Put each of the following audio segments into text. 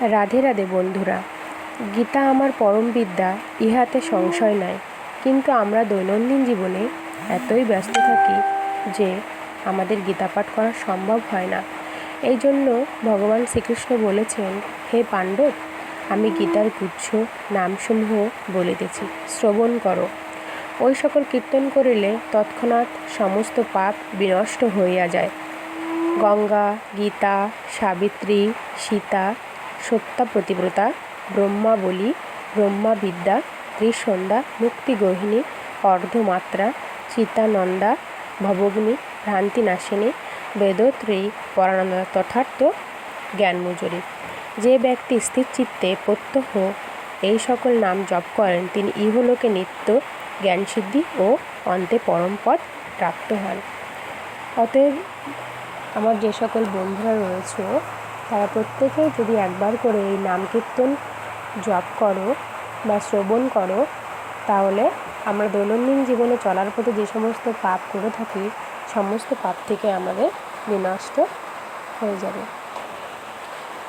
রাধে রাধে বন্ধুরা, গীতা আমার পরম বিদ্যা, ইহাতে সংশয় নাই। কিন্তু আমরা দৈনন্দিন জীবনে এতই ব্যস্ত থাকি যে আমাদের গীতা পাঠ করা সম্ভব হয় না। এই জন্য ভগবান শ্রীকৃষ্ণ বলেছেন, হে পাণ্ডব, আমি গীতার গুচ্ছ, নামসমূহ বলিতেছি, শ্রবণ করো। ওই সকল কীর্তন করিলে তৎক্ষণাৎ সমস্ত পাপ বিনষ্ট হইয়া যায়। গঙ্গা, গীতা, সাবিত্রী, সীতা সত্যা প্রতিব্রতা, ব্রহ্মাবলী, ব্রহ্মাবিদ্যা, ত্রিসন্ধ্যা, মুক্তিগোহিনী, অর্ধমাত্রা চিতানন্দা ভবগ্নি, ভ্রান্তিনাশিনী, বেদত্রয়ী, পরানন্দ তথার্থ জ্ঞানমজুরি। যে ব্যক্তি স্থির চিত্তে প্রত্যহ এই সকল নাম জপ করেন, তিনি ইহলোকে নিত্য জ্ঞানসিদ্ধি ও অন্তে পরমপদ প্রাপ্ত হন। অতএব আমার যে সকল বন্ধুরা রয়েছে তারা প্রত্যেকেই যদি একবার করে এই নাম কীর্তন জপ করো বা শ্রবণ করো, তাহলে আমরা দৈনন্দিন জীবনে চলার পথে যে সমস্ত পাপ করে থাকি, সমস্ত পাপ থেকে আমাদের বিনষ্ট হয়ে যাবে।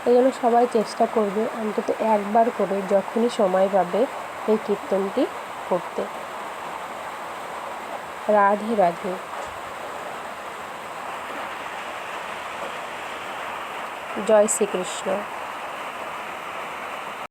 এই জন্য সবাই চেষ্টা করবে অন্তত একবার করে যখনই সময় পাবে এই কীর্তনটি করতে। রাধে রাধে। জয় শ্রীকৃষ্ণ।